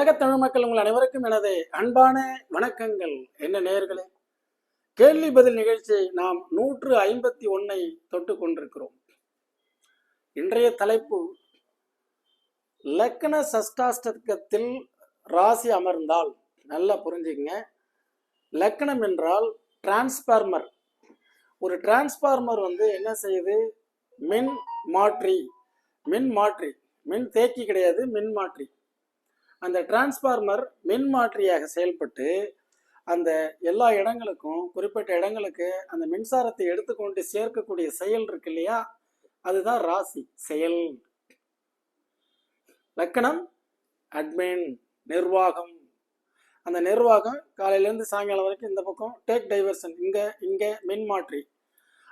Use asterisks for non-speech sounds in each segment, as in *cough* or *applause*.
உலகத் தமிழ் மக்கள் உங்கள் அனைவருக்கும் எனது அன்பான வணக்கங்கள். என்ன நேர்களே கேள்வி பதில் நிகழ்ச்சியை நாம் நூற்று ஐம்பத்தி ஒன்னை தொட்டு கொண்டிருக்கிறோம். இன்றைய தலைப்பு லக்கண சஷ்டாஷ்டகத்தில் ராசி அமர்ந்தால் நல்லா புரிஞ்சுக்கங்க. லக்கணம் என்றால் டிரான்ஸ்பார்மர் ஒரு டிரான்ஸ்பார்மர் வந்து என்ன செய்யுது? மின் மாற்றி மின் மாற்றி மின் தேக்கி கிடையாது மின் மாற்றி அந்த டிரான்ஸ்ஃபார்மர் மின் மாற்றியாக செயல்பட்டு அந்த எல்லா இடங்களுக்கும் குறிப்பிட்ட இடங்களுக்கு அந்த மின்சாரத்தை எடுத்துக்கொண்டு சேர்க்கக்கூடிய செயல் இருக்கு இல்லையா? அதுதான் ராசி செயல். லக்கணம் அட்மின் நிர்வாகம். அந்த நிர்வாகம் காலையிலேருந்து சாயங்காலம் வரைக்கும் இந்த பக்கம் டேக் டைவர்ஷன் இங்கே இங்கே மின்மாற்றி.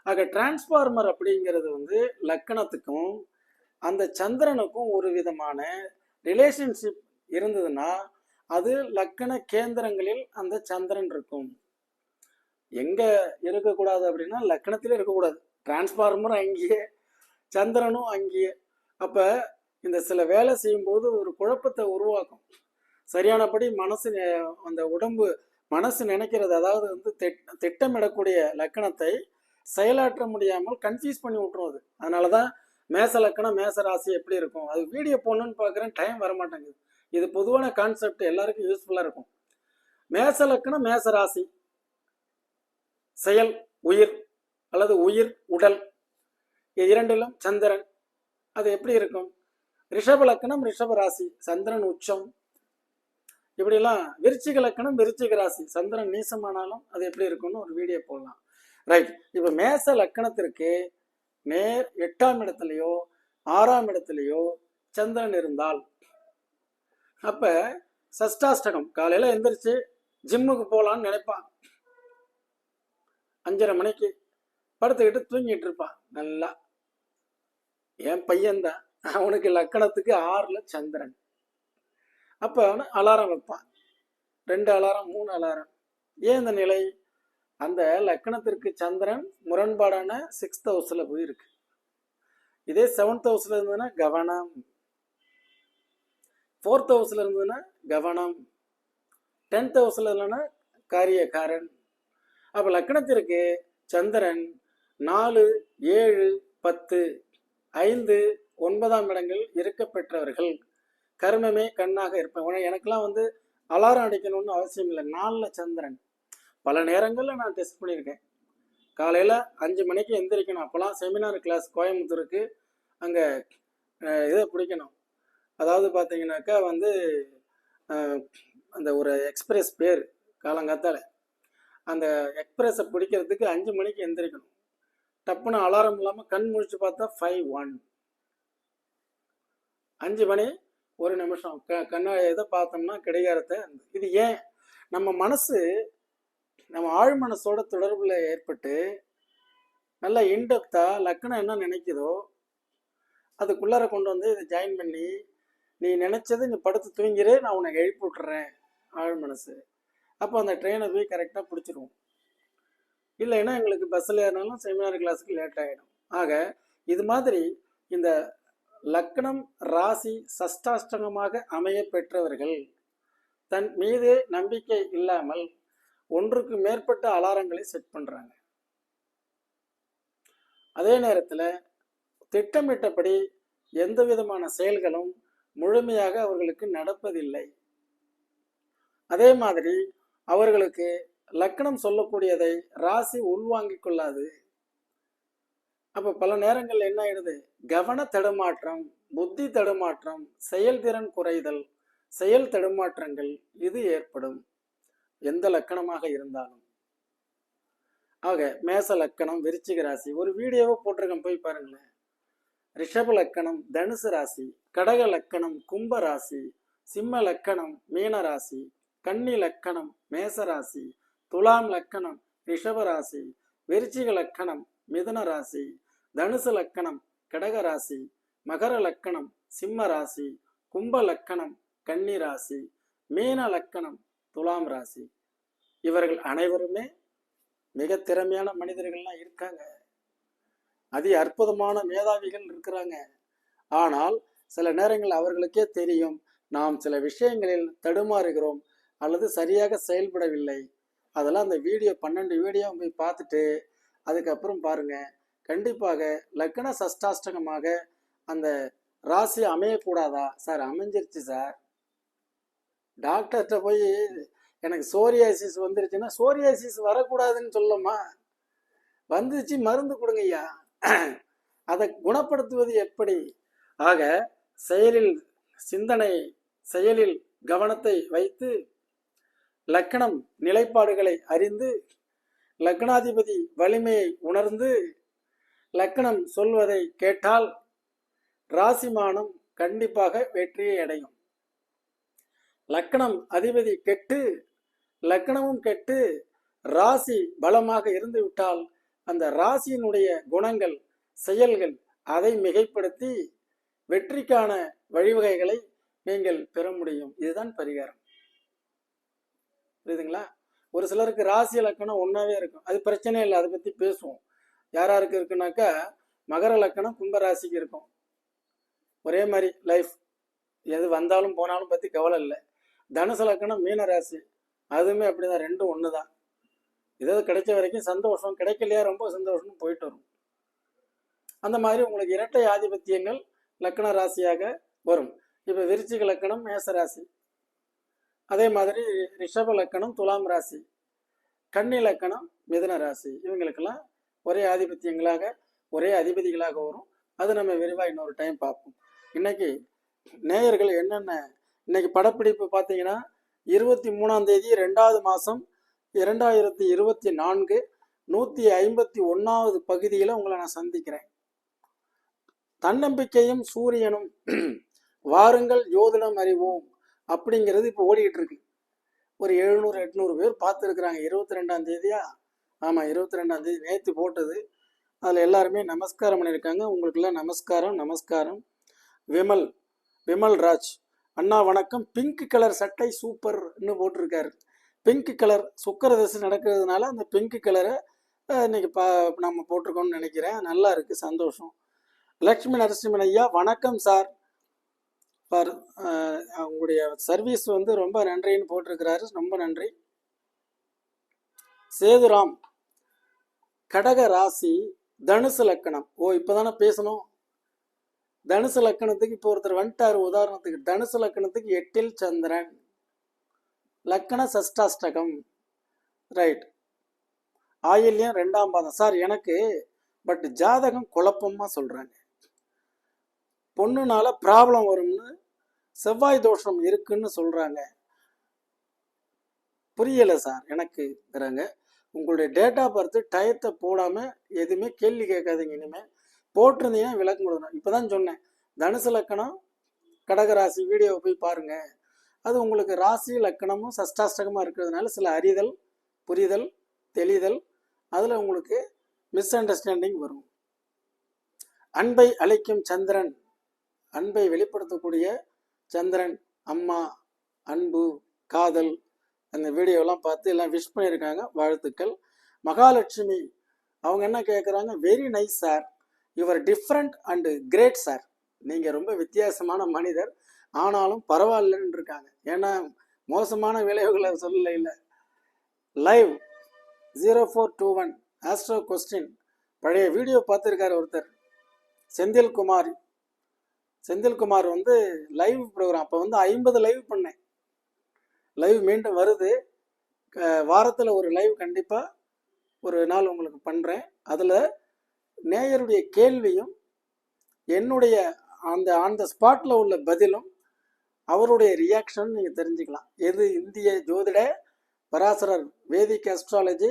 ஆக டிரான்ஸ்ஃபார்மர் அப்படிங்கிறது வந்து லக்கணத்துக்கும் அந்த சந்திரனுக்கும் ஒரு விதமான ரிலேஷன்ஷிப் இருந்ததுன்னா அது லக்கண கேந்திரங்களில் அந்த சந்திரன் இருக்கும். எங்க இருக்கக்கூடாது அப்படின்னா லக்கணத்திலே இருக்கக்கூடாது. டிரான்ஸ்ஃபார்மரும் அங்கேயே சந்திரனும் அங்கேயே அப்ப இந்த சில வேலை செய்யும்போது ஒரு குழப்பத்தை உருவாக்கும். சரியானபடி மனசு நெ- அந்த உடம்பு மனசு நினைக்கிறது அதாவது வந்து திட்- திட்டமிடக்கூடிய லக்கணத்தை செயலாற்ற முடியாமல் கன்ஃபியூஸ் பண்ணி விட்டுரும் அது. அதனால தான் மேச லக்கணம் மேச ராசி எப்படி இருக்கும்? அது வீடியோ போடணுன்னு பார்க்குறேன் டைம் வர மாட்டேங்குது இது பொதுவான கான்செப்ட் எல்லாருக்கும் யூஸ்ஃபுல்லாக இருக்கும். மேச லக்கணம் மேச ராசி. செயல் உயிர் அல்லது உயிர் உடல். இரண்டிலும் சந்திரன். அது எப்படி இருக்கும்? ரிஷப லக்கணம் ரிஷப ராசி. சந்திரன் உச்சம். இப்படிலாம் விருச்சிக லக்கணம் விருச்சிக ராசி. சந்திரன் நீசமானாலும் அது எப்படி இருக்கும்னு ஒரு வீடியோ போடலாம். ரைட் இப்போ மேச லக்கணத்திற்கு நேர் எட்டாம் இடத்துலையோ ஆறாம் இடத்துலையோ சந்திரன் இருந்தால் அப்ப சஷ்டாஷ்டகம் காலையில எந்திரிச்சு ஜிம்முக்கு போகலான்னு நினைப்பான். அஞ்சரை மணிக்கு படுத்துக்கிட்டு தூங்கிட்டு இருப்பான் நல்லா. என் பையன்தான். அவனுக்கு லக்கணத்துக்கு ஆறுல சந்திரன். அப்ப அவனை அலாரம் வைப்பான். ரெண்டு அலாரம் மூணு அலாரம். ஏன் இந்த நிலை? அந்த லக்கணத்திற்கு சந்திரன் முரண்பாடான சிக்ஸ்த் ஹவுஸ்ல போயிருக்கு. இதே செவன்த் ஹவுஸ்ல இருந்ததுன்னா கவனம். ஃபோர்த் ஹவுஸில் இருந்ததுன்னா கவனம். டென்த் ஹவுஸில் இல்லைன்னா காரியக்காரன். அப்போ லக்கணத்திற்கு சந்திரன் நாலு ஏழு பத்து ஐந்து ஒன்பதாம் இடங்கள் இருக்க பெற்றவர்கள் கர்மமே கண்ணாக இருப்பேன் எனக்கெல்லாம் வந்து அலாரம் அடிக்கணும்னு அவசியம் இல்லை. நாலில் சந்திரன். பல நேரங்களில் நான் டெஸ்ட் பண்ணியிருக்கேன். காலையில் அஞ்சு மணிக்கு எந்திரிக்கணும். அப்போலாம் செமினார் கிளாஸ் கோயம்புத்தூருக்கு. அங்கே இதை பிடிக்கணும். அதாவது பார்த்தீங்கன்னாக்கா வந்து அந்த ஒரு எக்ஸ்பிரஸ் பேர் காலங்காத்தால. அந்த எக்ஸ்பிரஸை பிடிக்கிறதுக்கு அஞ்சு மணிக்கு எந்திரிக்கணும். டப்புன்னு அலாரம் இல்லாமல் கண் முழிச்சு பார்த்தா ஃபைவ் ஒன் அஞ்சு மணி ஒரு நிமிஷம். க கண்ண எதை பார்த்தோம்னா கிடைக்காரத்தை இது ஏன்? நம்ம மனசு நம்ம ஆழ் மனசோட தொடர்பில் ஏற்பட்டு நல்லா இன்டெப்த்தாக லக்கணம் என்ன நினைக்குதோ அதுக்குள்ளார கொண்டு வந்து இதை ஜாயின் பண்ணி நீ நினைச்சது நீ படுத்து தூங்கிரு நான் உனக்கு எழுப்பி விட்டுறேன் ஆழ் மனசு. அப்போ அந்த ட்ரெயினை போய் கரெக்டாக பிடிச்சிருவோம். இல்லைன்னா எங்களுக்கு பஸ்ஸில் ஏறினாலும் செமினார் கிளாஸுக்கு லேட் ஆகிடும் ஆக இது மாதிரி இந்த லக்னம் ராசி சஷ்டாஷ்டகமாக அமைய பெற்றவர்கள் தன் மீது நம்பிக்கை இல்லாமல் ஒன்றுக்கு மேற்பட்ட அலாரங்களை செட் பண்ணுறாங்க அதே நேரத்தில் திட்டமிட்டபடி எந்த விதமான செயல்களும் முழுமையாக அவர்களுக்கு நடப்பதில்லை. அதே மாதிரி அவர்களுக்கு லக்கணம் சொல்லக்கூடியதை ராசி உள்வாங்கிக் கொள்ளாது. அப்போ பல நேரங்கள் என்ன ஆயிடுது? கவன தடுமாற்றம் புத்தி தடுமாற்றம் செயல்திறன் குறைதல் செயல் தடுமாற்றங்கள் இது ஏற்படும். எந்த லக்கணமாக இருந்தாலும். ஆக மேச லக்கணம் விருச்சிக ராசி ஒரு வீடியோவை போட்டிருக்கேன் போய் பாருங்களேன். ரிஷப லக்கணம் தனுசு ராசி கடக லக்கணம் கும்ப ராசி சிம்ம லக்கணம் மீன ராசி கன்னி லக்கணம் மேச ராசி துலாம் லக்கணம் ரிஷப ராசி விருச்சிக லக்கணம் மிதுன ராசி தனுசு லக்கணம் கடக ராசி மகர லக்கணம் சிம்ம ராசி கும்ப லக்கணம் கன்னி ராசி மீன லக்கணம் துலாம் ராசி. இவர்கள் அனைவருமே மிக திறமையான மனிதர்கள்லாம் இருக்காங்க. அதி அற்புதமான மேதாவிகள் இருக்கிறாங்க. ஆனால் சில நேரங்கள் அவர்களுக்கே தெரியும் நாம் சில விஷயங்களில் தடுமாறுகிறோம் அல்லது சரியாக செயல்படவில்லை. அதெல்லாம் அந்த வீடியோ பன்னெண்டு வீடியோ போய் பார்த்துட்டு அதுக்கப்புறம் பாருங்க. கண்டிப்பாக லக்ன சஷ்டாஷ்டகமாக அந்த ராசி அமையக்கூடாதா? Sir அமைஞ்சிருச்சு sir. டாக்டர்கிட்ட போய் எனக்கு சோரியாசிஸ் வந்துருச்சுன்னா சோரியாசிஸ் வரக்கூடாதுன்னு சொல்லமா வந்துச்சு மருந்து கொடுங்க ஐயா அதை குணப்படுத்துவது எப்படி? ஆக செயலில் சிந்தனை செயலில் கவனத்தை வைத்து லக்கணம் நிலைப்பாடுகளை அறிந்து லக்னாதிபதி வலிமையை உணர்ந்து லக்கணம் சொல்வதை கேட்டால் ராசிமானம் கண்டிப்பாக வெற்றியை அடையும். லக்கணம் அதிபதி கெட்டு லக்கணமும் கெட்டு ராசி பலமாக இருந்துவிட்டால் அந்த ராசியினுடைய குணங்கள் செயல்கள் அதை மிகைப்படுத்தி வெற்றிக்கான வழிவகைகளை நீங்கள் பெற முடியும். இதுதான் பரிகாரம். புரியுதுங்களா? ஒரு சிலருக்கு ராசி லக்கணம் ஒன்றாவே இருக்கும். அது பிரச்சனை இல்லை அதை பற்றி பேசுவோம். யார் யாருக்கு இருக்குனாக்கா மகர லக்கணம் கும்ப ராசிக்கு இருக்கும். ஒரே மாதிரி லைஃப் எது வந்தாலும் போனாலும் பற்றி கவலை இல்லை. தனுசு லக்கணம் மீன ராசி அதுவுமே அப்படிதான் ரெண்டும் ஒன்று தான் ஏதாவது கிடைச்ச வரைக்கும் சந்தோஷம். கிடைக்கலையா? ரொம்ப சந்தோஷம் போயிட்டு வரும். அந்த மாதிரி உங்களுக்கு இரட்டை ஆதிபத்தியங்கள் லக்கண ராசியாக வரும். இப்போ விருச்சிக லக்கணம் மேச ராசி. அதே மாதிரி ரிஷப லக்கணம் துலாம் ராசி. கன்னி லக்கணம் மிதுன ராசி. இவங்களுக்கெல்லாம் ஒரே ஆதிபத்தியங்களாக ஒரே அதிபதிகளாக வரும். அது நம்ம விரிவாக இன்னொரு டைம் பார்ப்போம். இன்னைக்கு நேயர்கள் என்னென்ன இன்னைக்கு படப்பிடிப்பு பார்த்தீங்கன்னா இருபத்தி மூணாம் தேதி ரெண்டாவது மாதம் இரண்டாயிரத்தி இருபத்தி நான்கு நூற்றி ஐம்பத்தி ஒன்றாவது பகுதியில் உங்களை நான் சந்திக்கிறேன். தன்னம்பிக்கையும் சூரியனும் *clears throat* வாருங்கள் ஜோதிடம் அறிவோம் அப்படிங்கிறது இப்போ ஓடிக்கிட்டு இருக்கு. ஒரு எழுநூறு எட்நூறு பேர் பார்த்துருக்குறாங்க. இருபத்தி ரெண்டாம் தேதியா? ஆமாம் இருபத்தி ரெண்டாம் தேதி நேற்று போட்டது. அதில் எல்லாருமே நமஸ்காரம் பண்ணியிருக்காங்க. உங்களுக்கெல்லாம் நமஸ்காரம் நமஸ்காரம். விமல் விமல் ராஜ். அண்ணா வணக்கம். பிங்க் கலர் சட்டை சூப்பர்னு போட்டிருக்காரு. பிங்க் கலர் சுக்கர தசை நடக்கிறதுனால அந்த பிங்க் கலரை இன்னைக்கு பா நம்ம போட்டிருக்கோம்னு நினைக்கிறேன். நல்லா இருக்கு. சந்தோஷம். லக்ஷ்மி நரசிம்மன் ஐயா வணக்கம் சார் ஃபார் உங்களுடைய சர்வீஸ் வந்து ரொம்ப நன்றின்னு போட்டிருக்கிறாரு. ரொம்ப நன்றி. சேதுராம் கடக ராசி தனுசு லக்கணம். ஓ இப்போதானே பேசணும். தனுசு லக்கணத்துக்கு இப்போ ஒருத்தர் வந்துட்டார். உதாரணத்துக்கு தனுசு லக்கணத்துக்கு எட்டில் சந்திரன். லக்கண சஷ்டாஷ்டகம். ரைட் ஆயில்யம் ரெண்டாம் பாதம். சார் எனக்கு பட் ஜாதகம் குழப்பமாக சொல்கிறாங்க பொண்ணுனால ப்ராப்ளம் வரும்னு செவ்வாய் தோஷம் இருக்குன்னு சொல்கிறாங்க புரியலை சார் எனக்குங்கிறாங்க. உங்களுடைய டேட் ஆஃப் பர்த் டயத்தை போடாமல் எதுவுமே கேள்வி கேட்காதீங்க இனிமே. போட்டிருந்தீங்கன்னா விளக்கம் கொடுக்கணும் இப்பதான் சொன்னேன். தனுசு லக்கணம் கடகராசி வீடியோவை போய் பாருங்கள் அது உங்களுக்கு ராசி லக்கணமும் சஷ்டாஷ்டகமாக இருக்கிறதுனால சில அறிதல் புரிதல் தெளிதல் அதில் உங்களுக்கு மிஸ் அண்டர்ஸ்டாண்டிங் வரும். அன்பை அழைக்கும் சந்திரன் அன்பை வெளிப்படுத்தக்கூடிய சந்திரன் அம்மா அன்பு காதல் அந்த வீடியோலாம் பார்த்து எல்லாம் விஷ் பண்ணியிருக்காங்க. வாழ்த்துக்கள். மகாலட்சுமி அவங்க என்ன கேட்குறாங்க very nice sir your different and great sir நீங்கள் ரொம்ப வித்தியாசமான மனிதர். ஆனாலும் பரவாயில்லன்னு இருக்காங்க ஏன்னா மோசமான விளைவுகளை சொல்லல இல்லை. Live zero four two one astro question பழைய வீடியோ பார்த்துருக்காரு ஒருத்தர். செந்தில்குமார். செந்தில்குமார் வந்து லைவ் ப்ரோக்ராம் அப்போ வந்து ஐம்பது லைவ் பண்ணேன். லைவ் மீண்டும் வருது. வாரத்தில் ஒரு லைவ் கண்டிப்பாக ஒரு நாள் உங்களுக்கு பண்ணுறேன் அதில் நேயருடைய கேள்வியும் என்னுடைய அந்த ஆன் த ஸ்பாட்டில் உள்ள பதிலும் அவருடைய ரியாக்ஷன் நீங்கள் தெரிஞ்சுக்கலாம். எது இந்திய ஜோதிட பராசரர் வேதிக் அஸ்ட்ராலஜி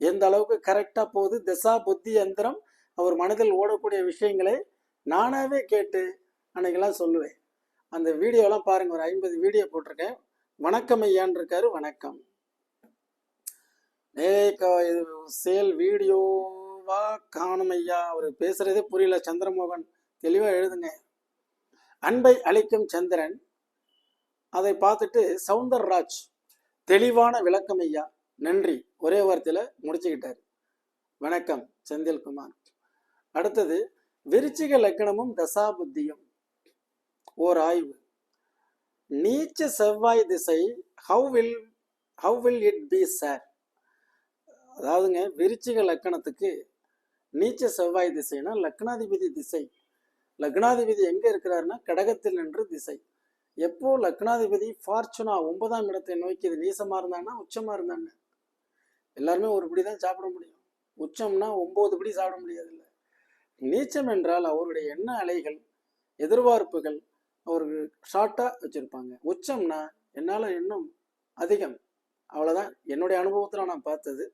எந்த அளவுக்கு கரெக்டாக போகுது திசா புத்தி எந்திரம் அவர் மனதில் ஓடக்கூடிய விஷயங்களை நானாகவே கேட்டு அன்னைக்கெல்லாம் சொல்லுவேன். அந்த வீடியோலாம் பாருங்கள் ஒரு ஐம்பது வீடியோ போட்டிருக்கேன். வணக்கம் ஐயான் இருக்காரு வணக்கம். ஏக்கா இது சேல் வீடியோவா காணும் ஐயா? அவர் பேசுறதே புரியல சந்திரமோகன் தெளிவாக எழுதுங்க. அன்பை அளிக்கும் சந்திரன் அதை பார்த்துட்டு சவுந்தரராஜ் தெளிவான விளக்கம் ஐயா நன்றி. ஒரே வார்த்தையில் முடிச்சுக்கிட்டார். வணக்கம் செந்தில்குமார். அடுத்தது விருச்சிக லக்கணமும் தசாபுத்தியும். ஓர் ஆய்வு நீச்ச செவ்வாய் திசை how will how will it be sir அதாவதுங்க விருச்சிக லக்கணத்துக்கு நீச்ச செவ்வாய் திசைனா லக்னாதிபதி திசை. லக்னாதிபதி எங்க இருக்கிறாருன்னா கடகத்தில் நின்று திசை. எப்போ லக்னாதிபதி ஃபார்ச்சுனா ஒன்பதாம் இடத்தை நோக்கி இது நீசமாக இருந்தாங்கன்னா உச்சமாக இருந்தாங்க. எல்லாருமே ஒரு படி தான் சாப்பிட முடியும். உச்சம்னா ஒம்பது படி சாப்பிட முடியாதுல்ல. நீச்சம் என்றால் அவருடைய எண்ண அலைகள் எதிர்பார்ப்புகள் அவர்கள் ஷார்ட்டாக வச்சுருப்பாங்க. உச்சம்னா என்னால் இன்னும் அதிகம். அவ்வளோதான் என்னுடைய அனுபவத்தில் நான் பார்த்தது.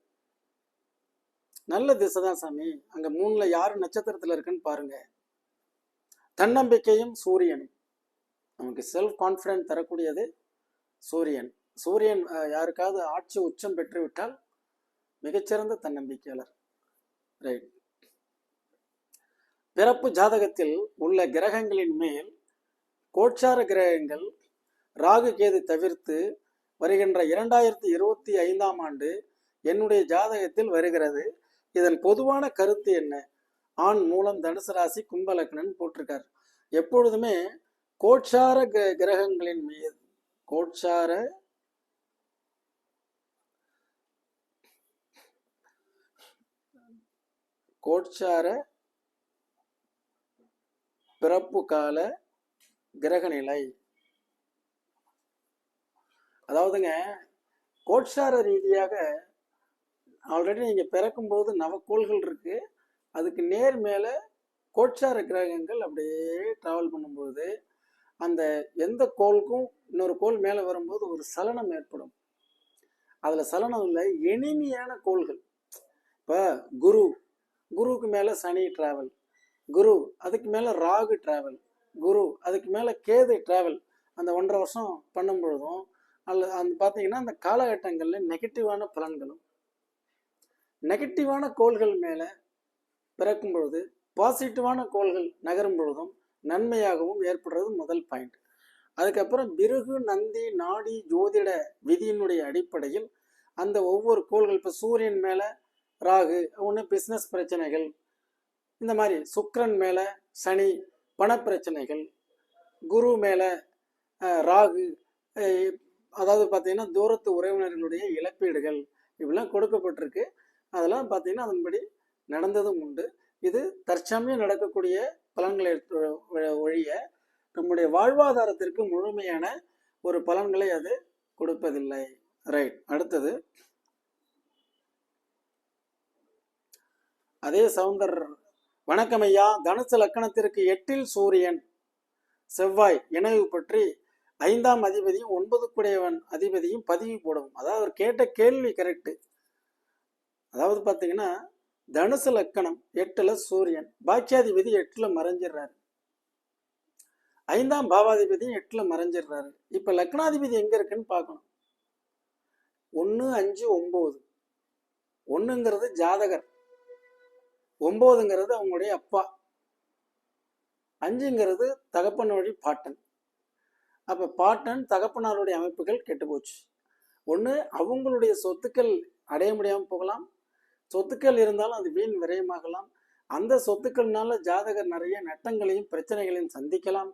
நல்ல திசை தான் சாமி. அங்கே மூணில் யார் நட்சத்திரத்தில் இருக்குன்னு பாருங்க. தன்னம்பிக்கையும் சூரியனும். நமக்கு செல்ஃப் கான்ஃபிடென்ட் தரக்கூடியது சூரியன். சூரியன் யாருக்காவது ஆட்சி உச்சம் பெற்றுவிட்டால் மிகச்சிறந்த தன்னம்பிக்கையாளர். ரைட் பிறப்பு ஜாதகத்தில் உள்ள கிரகங்களின் மேல் கோட்சார கிரகங்கள் ராகு கேது தவிர்த்து வருகின்ற இரண்டாயிரத்தி இருபத்தி ஐந்தாம் ஆண்டு என்னுடைய ஜாதகத்தில் வருகிறது. இதன் பொதுவான கருத்து என்ன? ஆண் மூலம் தனுசு ராசி கும்பலக்னன் போட்டிருக்கார். எப்பொழுதுமே கோட்சார கிரகங்களின் மீது கோட்சார கோட்சார பிறப்பு கால கிரகநிலை அதாவதுங்க கோட்சார ரீதியாக ஆல்ரெடி நீங்கள் பிறக்கும்போது நவக்கோள்கள் இருக்கு. அதுக்கு நேர் மேலே கோட்சார கிரகங்கள் அப்படியே ட்ராவல் பண்ணும்போது அந்த எந்த கோளுக்கும் இன்னொரு கோள் மேலே வரும்போது ஒரு சலனம் ஏற்படும். அதில் சலனம் இல்லை எளிமையான கோள்கள். இப்போ குரு குருவுக்கு மேலே சனி டிராவல் குரு அதுக்கு மேலே ராகு டிராவல் குரு அதுக்கு மேலே கேது டிராவல் அந்த ஒன்றரை வருஷம் பண்ணும் பொழுதும் அல்ல அந்த பார்த்தீங்கன்னா அந்த காலகட்டங்களில் நெகட்டிவான பலன்களும் நெகட்டிவான கோள்கள் மேலே பிறக்கும் பொழுது பாசிட்டிவான கோள்கள் நகரும் பொழுதும் நன்மையாகவும் ஏற்படுறது முதல் பாயிண்ட் அதுக்கப்புறம் பிருகு நந்தி நாடி ஜோதிட விதியினுடைய அடிப்படையில் அந்த ஒவ்வொரு கோள்கள் இப்போ சூரியன் மேலே ராகு ஒன்று பிஸ்னஸ் பிரச்சனைகள் இந்த மாதிரி சுக்கிரன் மேலே சனி பணப்பிரச்சனைகள் குரு மேலே ராகு அதாவது பார்த்தீங்கன்னா தூரத்து உறவினர்களுடைய இழப்பீடுகள் இப்படிலாம் கொடுக்கப்பட்டிருக்கு. அதெல்லாம் பார்த்தீங்கன்னா அதன்படி நடந்ததும் உண்டு. இது தற்சமயம் நடக்கக்கூடிய பலன்களை ஒழிய நம்முடைய வாழ்வாதாரத்திற்கு முழுமையான ஒரு பலன்களை அது கொடுப்பதில்லை. ரைட் அடுத்தது. அதே சவுந்தர் வணக்கம் ஐயா தனுசு லக்கணத்திற்கு எட்டில் சூரியன் செவ்வாய் இணைவு பற்றி ஐந்தாம் அதிபதியும் ஒன்பதுக்குடையவன் அதிபதியும் பதிவு போடவும். அதாவது அவர் கேட்ட கேள்வி கரெக்டு அதாவது பார்த்தீங்கன்னா தனுசு லக்கணம் எட்டுல சூரியன். பாக்கியாதிபதி எட்டுல மறைஞ்சிடுறாரு. ஐந்தாம் பாவாதிபதியும் எட்டுல மறைஞ்சிடுறாரு. இப்ப லக்னாதிபதி எங்க இருக்குன்னு பார்க்கணும். ஒன்று அஞ்சு ஒம்பது ஒன்றுங்கிறது ஜாதகர். ஒம்போதுங்கிறது அவங்களுடைய அப்பா. அஞ்சுங்கிறது தகப்பன் வழி பாட்டன். அப்போ பாட்டன் தகப்பனாருடைய அமைப்புகள் கெட்டு போச்சு ஒன்று அவங்களுடைய சொத்துக்கள் அடைய முடியாமல் போகலாம். சொத்துக்கள் இருந்தாலும் அது வீண் விரயமாகலாம். அந்த சொத்துக்கள்னால ஜாதகர் நிறைய நட்டங்களையும் பிரச்சனைகளையும் சந்திக்கலாம்.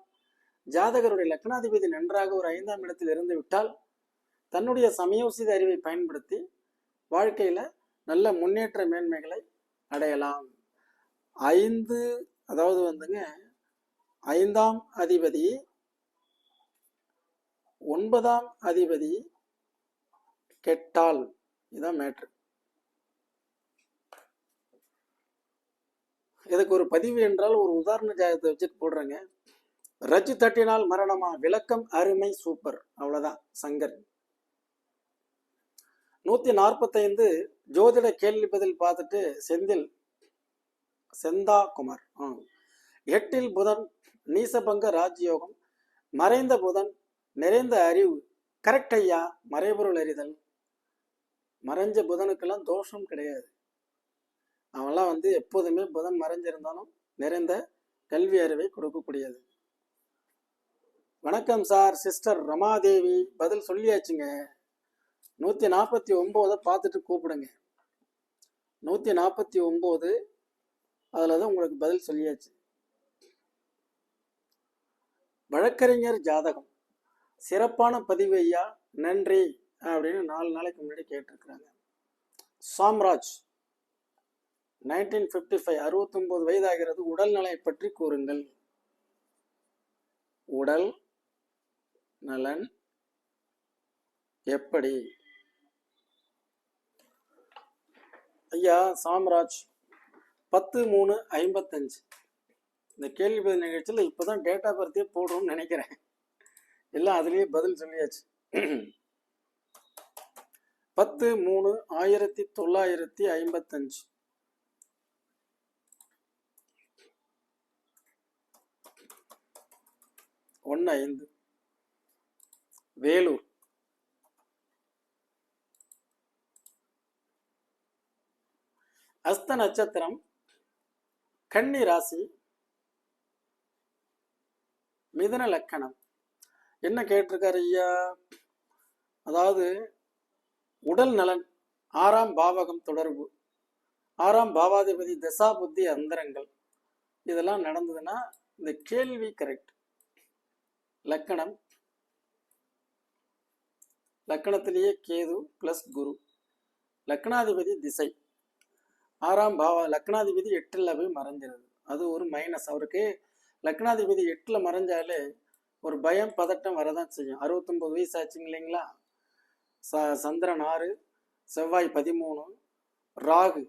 ஜாதகருடைய லக்னாதிபதி நன்றாக ஒரு ஐந்தாம் இடத்தில் இருந்து விட்டால் தன்னுடைய சமயோசித அறிவை பயன்படுத்தி வாழ்க்கையில நல்ல முன்னேற்ற மேன்மைகளை அடையலாம். ஐந்து அதாவது வந்துங்க ஐந்தாம் அதிபதி ஒன்பதாம் அதிபதி கெட்டால். இதான் மேட்ரு. இதுக்கு ஒரு பதிவு என்றால் ஒரு உதாரண ஜாதகத்தை வச்சுட்டு போடுறேங்க. ரஜி தட்டினால் மரணமா? விளக்கம் அருமை சூப்பர். அவ்வளவுதான். சங்கர். நூத்தி நாற்பத்தைந்து ஜோதிட கேள்வி பதில் பார்த்துட்டு செந்தில் செந்தா குமார். ஆ. எட்டில் புதன் நீசபங்க ராஜயோகம். மறைந்த புதன் நிறைந்த அறிவு. கரெக்ட் ஐயா மறைபொருள் அறிதல் மறைஞ்ச புதனுக்கெல்லாம் தோஷம் கிடையாது. அவன்லாம் வந்து எப்போதுமே புதன் மறைஞ்சிருந்தாலும் நிறைந்த கல்வி அறிவை கொடுக்கக்கூடியது. வணக்கம் சார் சிஸ்டர் ரமாதேவி. பதில் சொல்லியாச்சுங்க. நூற்றி நாற்பத்தி ஒம்போதை பார்த்துட்டு கூப்பிடுங்க. நூற்றி நாற்பத்தி ஒம்பது அதில் தான் உங்களுக்கு பதில் சொல்லியாச்சு. வழக்கறிஞர் ஜாதகம். சிறப்பான பதிவு ஐயா. நன்றி. அப்படின்னு நாலு நாளைக்கு முன்னாடி கேட்டிருக்கிறாங்க. சாம்ராஜ். நைன்டீன் ஃபிஃப்டி ஃபைவ் அறுபத்தொம்போது வயதாகிறது உடல்நலை பற்றி கூறுங்கள். உடல் நலன் எப்படி? ஐயா சாம்ராஜ் பத்து மூணு ஐம்பத்தஞ்சு. இந்த கேள்வி பதில் நிகழ்ச்சியில் இப்போதான் டேட்டா பர்த்தே போடுறோம்னு நினைக்கிறேன். எல்லாம் அதுலேயே பதில் சொல்லியாச்சு. பத்து மூணு ஆயிரத்தி தொள்ளாயிரத்தி ஐம்பத்தஞ்சு. ஒன்று ஐந்து வேலூர். அஸ்த நட்சத்திரம் கன்னி ராசி மிதன லக்கணம். என்ன கேட்டிருக்காரு ஐயா? அதாவது உடல் நலன் ஆறாம் பாவகம் தொடர்பு ஆறாம் பாவாதிபதி தசா புத்தி அந்தரங்கள். இதெல்லாம் நடந்ததுன்னா இந்த கேள்வி கரெக்ட் லக்கணம். லக்கணத்திலேயே கேது பிளஸ் குரு. லக்னாதிபதி திசை. ஆறாம் பாவ லக்னாதிபதி எட்டில் போய் மறைஞ்சிருது. அது ஒரு மைனஸ் அவருக்கு லக்னாதிபதி எட்டில் மறைஞ்சாலே ஒரு பயம் பதட்டம் வரதான் செய்யும். அறுபத்தொம்பது வயசு ஆச்சுங்க இல்லைங்களா? ச சந்திரன் ஆறு செவ்வாய் பதிமூணு ராகு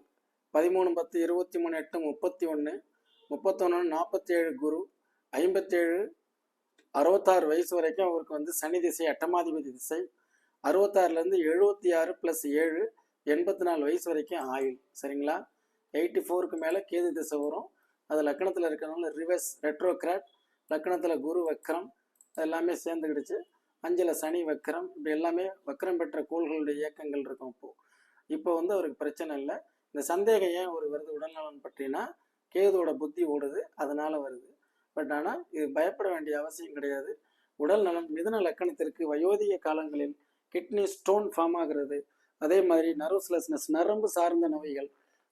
பதிமூணு பத்து இருபத்தி மூணு எட்டு முப்பத்தி ஒன்று முப்பத்தொன்று நாற்பத்தி ஏழு குரு ஐம்பத்தேழு அறுபத்தாறு வயசு வரைக்கும் அவருக்கு வந்து சனி திசை அட்டமாதிபதி திசை. அறுபத்தாறுலேருந்து எழுபத்தி ஆறு ப்ளஸ் ஏழு எண்பத்தி நாலு வயசு வரைக்கும் ஆயுள். சரிங்களா? எயிட்டி ஃபோருக்கு மேலே கேது திசை வரும். அது லக்கணத்தில் இருக்கிறனால ரிவர்ஸ் ரெட்ரோக்ராட் லக்கணத்தில் குரு வக்கரம் எல்லாமே சேர்ந்துக்கிடுச்சு அஞ்சில் சனி வக்கரம் இப்படி எல்லாமே வக்கரம் பெற்ற கோள்களுடைய இயக்கங்கள் இருக்கும் இப்போ. இப்போ வந்து அவருக்கு பிரச்சனை இல்லை. இந்த சந்தேகம் ஏன் ஒரு வருது? உடல்நலன் பற்றினா கேதுவோட புத்தி ஓடுது அதனால வருது. பட் ஆனால் இது பயப்பட வேண்டிய அவசியம் கிடையாது. உடல் நலம் மிதன லக்கணத்திற்கு வயோதிக காலங்களில் கிட்னி ஸ்டோன் ஃபார்ம் ஆகிறது. அதே மாதிரி நர்வஸ்லெஸ்னஸ் நரம்பு சார்ந்த நோய்கள்.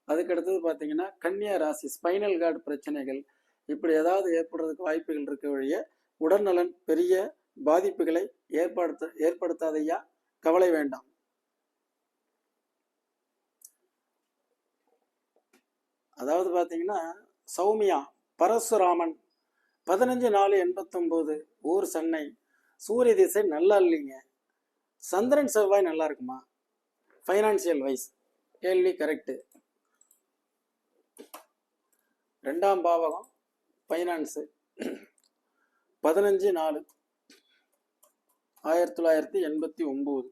அதுக்கடுத்தது பார்த்தீங்கன்னா கன்னியா ராசி ஸ்பைனல் கார்டு பிரச்சனைகள். இப்படி ஏதாவது ஏற்படுறதுக்கு வாய்ப்புகள் இருக்க வழிய உடல்நலன் பெரிய பாதிப்புகளை ஏற்படுத்த ஏற்படுத்தாதையா? கவலை வேண்டாம். அதாவது பார்த்தீங்கன்னா சௌமியா பரசுராமன் பதினஞ்சு நாலு எண்பத்தொம்போது ஊர் சென்னை. சூரிய திசை நல்லா இல்லைங்க. சந்திரன் செவ்வாய் நல்லா இருக்குமா? ஃபைனான்சியல் வைஸ் கேள்வி கரெக்டு ரெண்டாம் பாவகம் ஃபைனான்ஸு பதினஞ்சு நாலு ஆயிரத்தி தொள்ளாயிரத்தி எண்பத்தி ஒம்பது.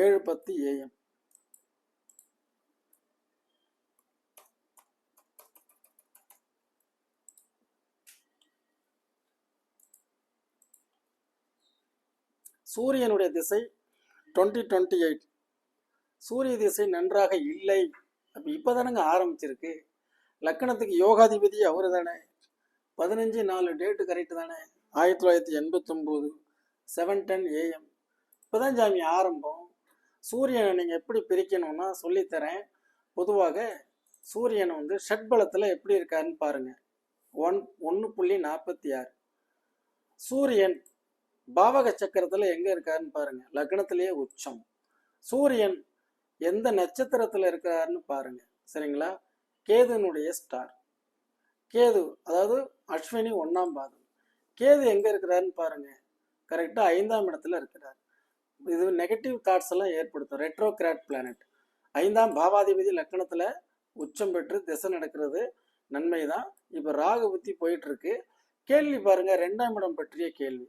ஏழு பத்து ஏஎம் சூரியனுடைய திசை டுவெண்ட்டி டுவெண்ட்டி எயிட் சூரிய திசை நன்றாக இல்லை. அப்போ இப்போ தானேங்க ஆரம்பிச்சிருக்கு. லக்கணத்துக்கு யோகாதிபதி அவர் தானே பதினஞ்சு நாலு டேட்டு கரெக்டு தானே. ஆயிரத்தி தொள்ளாயிரத்தி எண்பத்தொம்போது செவன் டென் ஏஎம் இப்போ தான் சாமி ஆரம்பம். சூரியனை நீங்கள் எப்படி பிரிக்கணும்னா சொல்லித்தரேன் பொதுவாக சூரியன் வந்து ஷட்பலத்தில் எப்படி இருக்காருன்னு பாருங்கள் ஒன் ஒன்று புள்ளி நாற்பத்தி ஆறு. சூரியன் பாவக சக்கரத்தில் எங்கே இருக்காருன்னு பாருங்க. லக்னத்திலேயே உச்சம். சூரியன் எந்த நட்சத்திரத்தில் இருக்காருன்னு பாருங்க. சரிங்களா? கேதுனுடைய ஸ்டார் கேது அதாவது அஸ்வினி ஒன்றாம் பாதம். கேது எங்கே இருக்கிறாருன்னு பாருங்க. கரெக்டாக ஐந்தாம் இடத்துல இருக்கிறார். இது நெகட்டிவ் தாட்ஸ் எல்லாம் ஏற்படுத்தும். ரெட்ரோகிராட் பிளானட் ஐந்தாம் பாவாதிபதி லக்கணத்தில் உச்சம் பெற்று திசை நடக்கிறது நன்மை தான் இப்போ ராகு புத்தி போயிட்டு இருக்கு. கேள்வி பாருங்க ரெண்டாம் இடம் பற்றிய கேள்வி.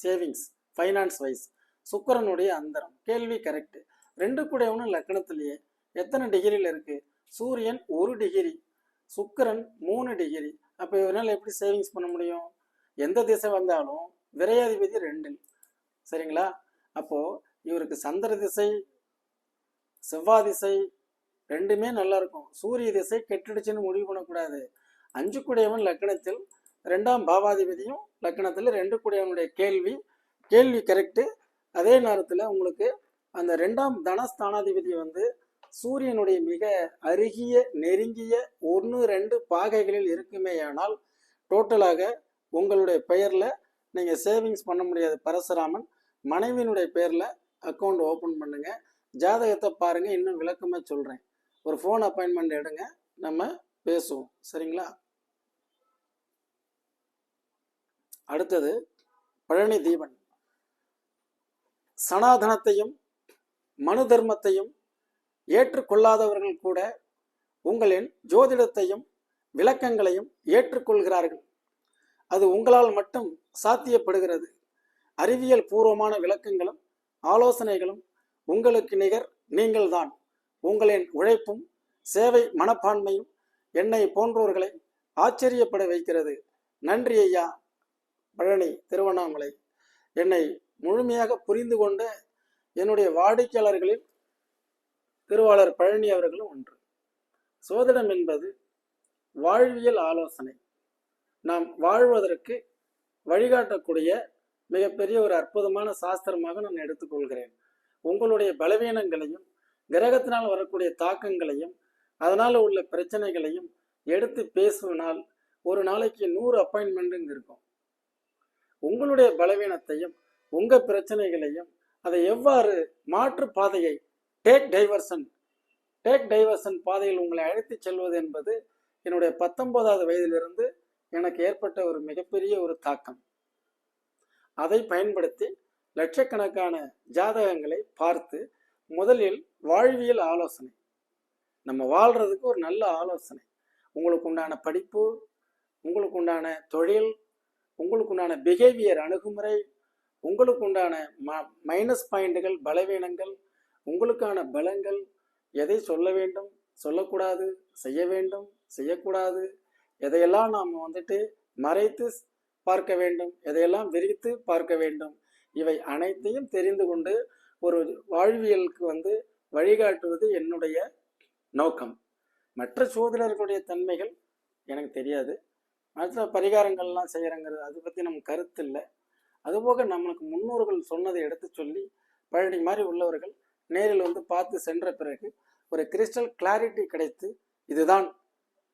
சேவிங்ஸ் ஃபைனான்ஸ் வைஸ் சுக்கரனுடைய அந்தரம். கேள்வி கரெக்ட் ரெண்டு கூடவனும் லக்கணத்திலேயே எத்தனை டிகிரியில் இருக்குது சூரியன் ஒரு டிகிரி சுக்கிரன் மூணு டிகிரி அப்போ இவரால் எப்படி சேவிங்ஸ் பண்ண முடியும்? எந்த திசை வந்தாலும் விரையாதிபதி ரெண்டில் சரிங்களா? அப்போ இவருக்கு சந்திர திசை செவ்வாய் திசை ரெண்டுமே நல்லா இருக்கும். சூரிய திசை கெட்டுடுச்சுன்னு முடிவு பண்ணக்கூடாது. அஞ்சு கூடையவன் லக்கணத்தில் ரெண்டாம் பாவாதிபதியும் லக்கணத்தில் ரெண்டு கூடியவனுடைய கேள்வி கேள்வி கரெக்டு அதே நேரத்தில் உங்களுக்கு அந்த ரெண்டாம் தனஸ்தானாதிபதி வந்து சூரியனுடைய மிக அருகிய நெருங்கிய ஒன்று ரெண்டு பாகைகளில் இருக்குமேயானால் டோட்டலாக உங்களுடைய பெயரில் நீங்கள் சேவிங்ஸ் பண்ண முடியாது. பரசுராமன் மனைவியினுடைய பேரில் அக்கௌண்ட் ஓப்பன் பண்ணுங்கள் ஜாதகத்தை பாருங்கள் இன்னும் விளக்கமாக சொல்கிறேன் ஒரு ஃபோன் அப்பாயின்மெண்ட் எடுங்க. நம்ம பேசுவோம். சரிங்களா? அடுத்தது பழனி தீபன். சனாதனத்தையும் மனு தர்மத்தையும் ஏற்றுக்கொள்ளாதவர்கள் கூட உங்களின் ஜோதிடத்தையும் விளக்கங்களையும் ஏற்றுக்கொள்கிறார்கள். அது உங்களால் மட்டும் சாத்தியப்படுகிறது. அறிவியல் பூர்வமான விளக்கங்களும் ஆலோசனைகளும் உங்களுக்கு நிகர் நீங்கள்தான். உங்களின் உழைப்பும் சேவை மனப்பான்மையும் என்னை போன்றோர்களை ஆச்சரியப்பட வைக்கிறது. நன்றி ஐயா. பழனி திருவண்ணாமலை. என்னை முழுமையாக புரிந்து கொண்ட என்னுடைய வாடிக்கையாளர்களில் திருவாளர் பழனி அவர்களும் ஒன்று. சோதிடம் என்பது வாழ்வியல் ஆலோசனை. நாம் வாழ்வதற்கு வழிகாட்டக்கூடிய மிகப்பெரிய ஒரு அற்புதமான சாஸ்திரமாக நான் எடுத்துக்கொள்கிறேன். உங்களுடைய பலவீனங்களையும் கிரகத்தினால் வரக்கூடிய தாக்கங்களையும் அதனால் உள்ள பிரச்சனைகளையும் எடுத்து பேசுவனால் ஒரு நாளைக்கு நூறு அப்பாயின்மெண்ட்டுங்க இருக்கும். உங்களுடைய பலவீனத்தையும் உங்க பிரச்சனைகளையும் அதை எவ்வாறு மாற்று பாதையை டேக் டைவர்சன் டேக் டைவர்சன் பாதையில் உங்களை அழைத்துச் செல்வது என்பது என்னுடைய பத்தொன்பதாவது வயதிலிருந்து எனக்கு ஏற்பட்ட ஒரு மிகப்பெரிய ஒரு தாக்கம். அதை பயன்படுத்தி லட்சக்கணக்கான ஜாதகங்களை பார்த்து முதலில் வாழ்வியல் ஆலோசனை. நம்ம வாழ்றதுக்கு ஒரு நல்ல ஆலோசனை. உங்களுக்கு உண்டான படிப்பு உங்களுக்கு உண்டான தொழில் உங்களுக்கு உண்டான பிஹேவியர் அணுகுமுறை உங்களுக்கு உண்டான ம மைனஸ் பாயிண்ட்டுகள் பலவீனங்கள் உங்களுக்கான பலங்கள் எதை சொல்ல வேண்டும் சொல்லக்கூடாது செய்ய வேண்டும் செய்யக்கூடாது எதையெல்லாம் நாம் வந்துட்டு மறைத்து பார்க்க வேண்டும் எதையெல்லாம் விரித்து பார்க்க வேண்டும் இவை அனைத்தையும் தெரிந்து கொண்டு ஒரு வாழ்வியலுக்கு வந்து வழிகாட்டுவது என்னுடைய நோக்கம். மற்ற சோதனர்களுடைய தன்மைகள் எனக்கு தெரியாது. மற்ற பரிகாரங்கள்லாம் செய்கிறங்கிறது அதை பற்றி நம்ம கருத்து இல்லை. அதுபோக நம்மளுக்கு முன்னோர்கள் சொன்னதை எடுத்து சொல்லி பழனி மாதிரி உள்ளவர்கள் நேரில் வந்து பார்த்து சென்ற பிறகு ஒரு கிறிஸ்டல் கிளாரிட்டி கிடைத்து இதுதான்.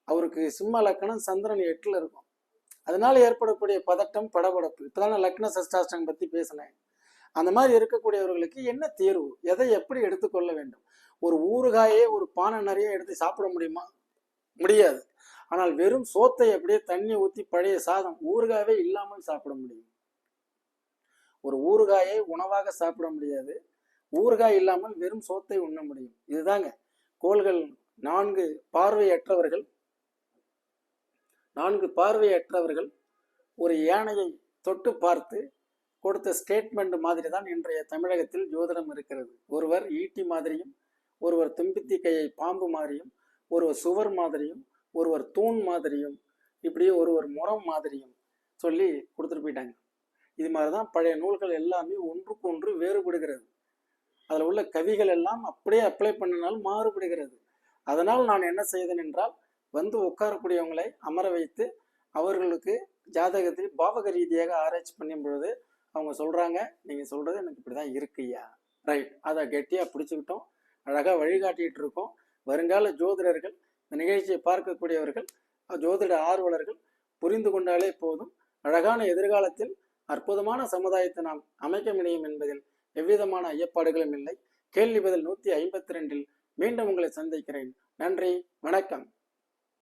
அவருக்கு சிம்ம லக்கணம் சந்திரன் எட்டில் இருக்கும். அதனால ஏற்படக்கூடிய பதட்டம் படபடப்பு. இப்போதான் லக்ன சஷ்டாஷ்டம் பற்றி பேசினேன். அந்த மாதிரி இருக்கக்கூடியவர்களுக்கு என்ன தேர்வு? எதை எப்படி எடுத்துக்கொள்ள வேண்டும்? ஒரு ஊறுகாயே ஒரு பானை நிறைய எடுத்து சாப்பிட முடியுமா? முடியாது. ஆனால் வெறும் சோத்தை அப்படியே தண்ணி ஊற்றி பழைய சாதம் ஊறுகாவே இல்லாமல் சாப்பிட முடியும். ஒரு ஊறுகாயை உணவாக சாப்பிட முடியாது. ஊறுகாய் இல்லாமல் வெறும் சோத்தை உண்ண முடியும். இதுதாங்க. கோள்கள் நான்கு பார்வையற்றவர்கள் நான்கு பார்வையற்றவர்கள் ஒரு யானையை தொட்டு பார்த்து கொடுத்த ஸ்டேட்மெண்ட் மாதிரி தான் இன்றைய தமிழகத்தில் ஜோதிடம் இருக்கிறது. ஒருவர் ஈட்டி மாதிரியும் ஒருவர் தும்பித்தி கையை பாம்பு மாதிரியும் ஒருவர் சுவர் மாதிரியும் ஒருவர் தூண் மாதிரியும் இப்படியே ஒருவர் முறம் மாதிரியும் சொல்லி கொடுத்துட்டு போயிட்டாங்க. இது மாதிரி தான் பழைய நூல்கள் எல்லாமே ஒன்றுக்கு ஒன்று வேறுபடுகிறது. அதில் உள்ள கவிகள் எல்லாம் அப்படியே அப்ளை பண்ணினாலும் மாறுபடுகிறது. அதனால் நான் என்ன செய்தேன் என்றால் வந்து உட்காரக்கூடியவங்களை அமர வைத்து அவர்களுக்கு ஜாதகத்தில் பாவக ரீதியாக ஆராய்ச்சி பண்ணும் பொழுது அவங்க சொல்கிறாங்க நீங்கள் சொல்கிறது எனக்கு இப்படி தான் இருக்குய்யா ரைட் அதை கெட்டியாக பிடிச்சிக்கிட்டோம். அழகாக வழிகாட்டிகிட்டு இருக்கோம். வருங்கால ஜோதிடர்கள் இந்த நிகழ்ச்சியை பார்க்கக்கூடியவர்கள் ஜோதிட ஆர்வலர்கள் புரிந்து கொண்டாலே போதும். அழகான எதிர்காலத்தில் அற்புதமான சமுதாயத்தை நாம் அமைக்க முடியும் என்பதில் எவ்விதமான ஐயப்பாடுகளும் இல்லை. கேள்வி பதில் நூற்றி ஐம்பத்தி ரெண்டில் மீண்டும் உங்களை சந்திக்கிறேன். நன்றி வணக்கம்.